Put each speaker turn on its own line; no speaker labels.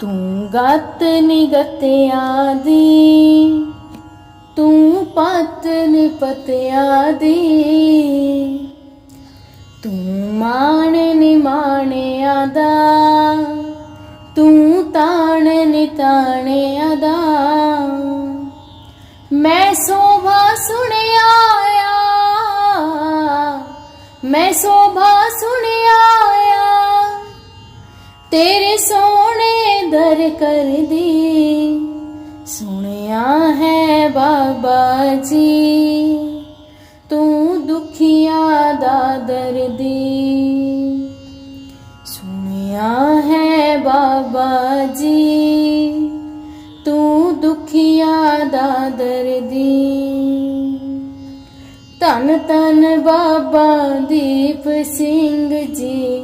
ਤੂੰ ਗਤ ਨਿਗਤਿਆਂ ਦੀ, ਤੂੰ ਪਤ ਨਿਪਤਿਆਂ ਦੀ, ਤੂੰ ਮਾਣ ਨਿਮਾਣਿਆ ਦਾ, ਤੂੰ ਤਾਣ ਨਿਤਾਣਿਆਂ ਦਾ। ਮੈਂ ਸੋਭਾ ਸੁਣਿਆ ਆ, ਮੈਂ ਸੋਭਾ ਸੁਣਿਆ ਤੇਰੇ ਸੋਹਣੇ ਦਰ ਕਰਦੀ ਸੁਣਿਆ ਹੈ ਬਾਬਾ ਜੀ ਤੂੰ ਦੁਖੀਆਂ ਦਾ ਦਰਦੀ ਸੁਣਿਆ ਹੈ ਬਾਬਾ ਜੀ ਤੂੰ ਦੁਖੀਆਂ ਦਾ ਦਰਦੀ ਧੰਨ ਧੰਨ ਬਾਬਾ ਦੀਪ ਸਿੰਘ ਜੀ